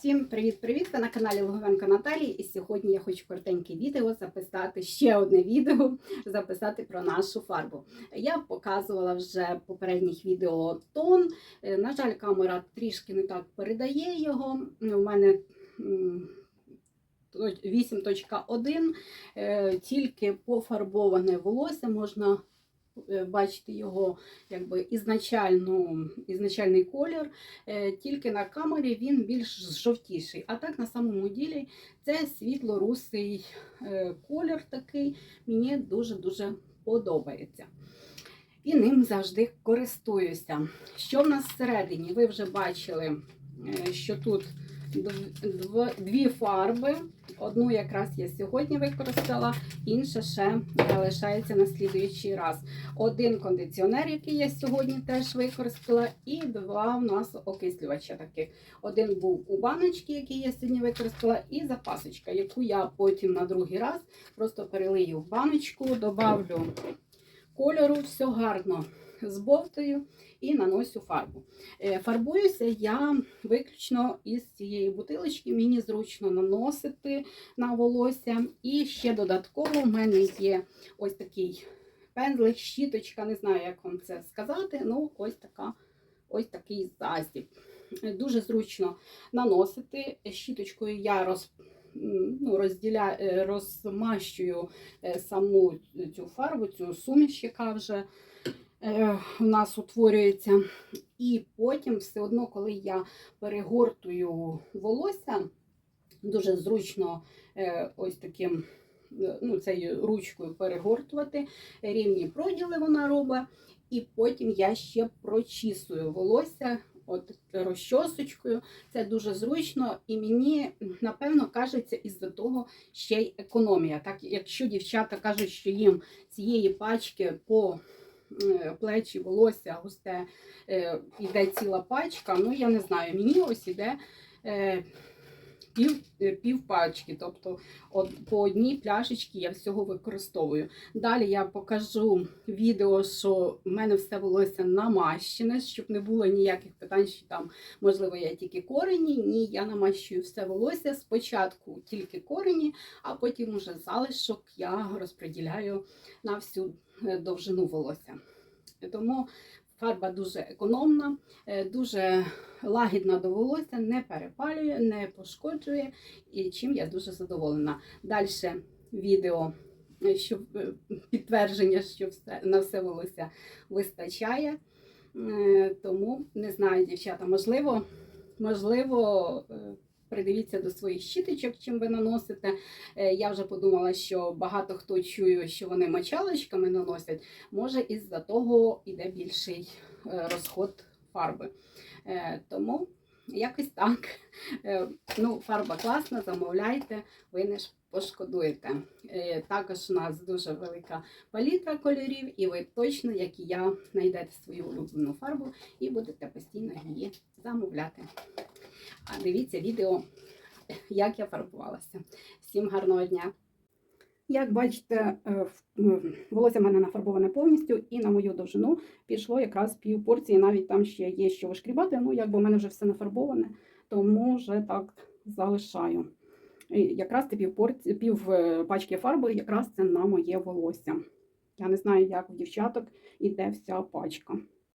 Всім привіт-привіт! Ви на каналі Логовенко Наталії. І сьогодні я хочу коротеньке відео записати, ще одне відео записати про нашу фарбу. Я показувала вже в попередніх відео тон. Е, На жаль, камера трішки не так передає його. У мене 8.1, е, тільки пофарбоване волосся можна бачити його якби ізначальну, ізначальний колір. Е, Тільки на камері він більш жовтіший. А так на самому ділі це світло-русий е, колір такий. Мені дуже-дуже подобається. І ним завжди користуюся. Що в нас всередині? Ви вже бачили, е, що тут дв- дв- дві фарби. Одну якраз я сьогодні використала, інша ще залишається на слідуючий раз. Один кондиціонер, який я сьогодні теж використала, і два в нас окислювача таких. Один був у баночці, який я сьогодні використала, і запасочка, яку я потім на другий раз просто перелию в баночку, добавлю кольору, все гарно збовтаю і наносю фарбу. Е, Фарбуюся я виключно із цієї бутилочки. Мені зручно наносити на волосся. І ще додатково в мене є ось такий пензлик, щіточка, не знаю, як вам це сказати. Ну, ось така. Ось такий засіб. Дуже зручно наносити. Щіточкою я роз, ну, розділя, е, розмащую е, саму цю фарбу, цю суміш, яка вже у нас утворюється. І потім все одно, коли я перегортую волосся, дуже зручно е, ось таким е, ну, цією ручкою перегортувати. Рівні проділи вона робить. І потім я ще прочісую волосся от розчосочкою. Це дуже зручно, і мені напевно кажеться із-за того ще й економія. Так, якщо дівчата кажуть, що їм цієї пачки по е, плечі, волосся густе йде ціла пачка, ну я не знаю, мені ось іде. Пів, е, пів пачки, тобто от, по одній пляшечці я всього використовую. Далі я покажу відео, що в мене все волосся намащене, щоб не було ніяких питань, що там, можливо, я тільки корені. Ні, я намащую все волосся. Спочатку тільки корені, а потім уже залишок я розподіляю на всю е, довжину волосся. Тому фарба дуже економна, е, дуже лагідна до волосся, не перепалює, не пошкоджує, і чим я дуже задоволена. Далі відео, щоб е, підтвердження, що все, на все волосся вистачає. Е, Тому не знаю, дівчата, можливо, можливо. е, Придивіться до своїх щіточок, чим ви наносите. Я вже подумала, що багато хто чує, що вони мочалочками наносять. Може, із-за того йде більший розход фарби. Е, Тому якось так. Е, Ну, фарба класна, замовляйте, ви не пошкодуєте. Е, Також у нас дуже велика палітра кольорів, і ви точно, як і я, знайдете свою улюблену фарбу і будете постійно її замовляти. А дивіться відео, як я фарбувалася. Всім гарного дня! Як бачите, е, волосся в мене нафарбоване повністю, і на мою довжину пішло якраз пів порції, навіть там ще є що вишкрібати. Ну, якби в мене вже все нафарбоване, тому вже так залишаю. І якраз це пів, порції, пів е, пачки фарби, якраз це на моє волосся. Я не знаю, як у дівчаток іде вся пачка.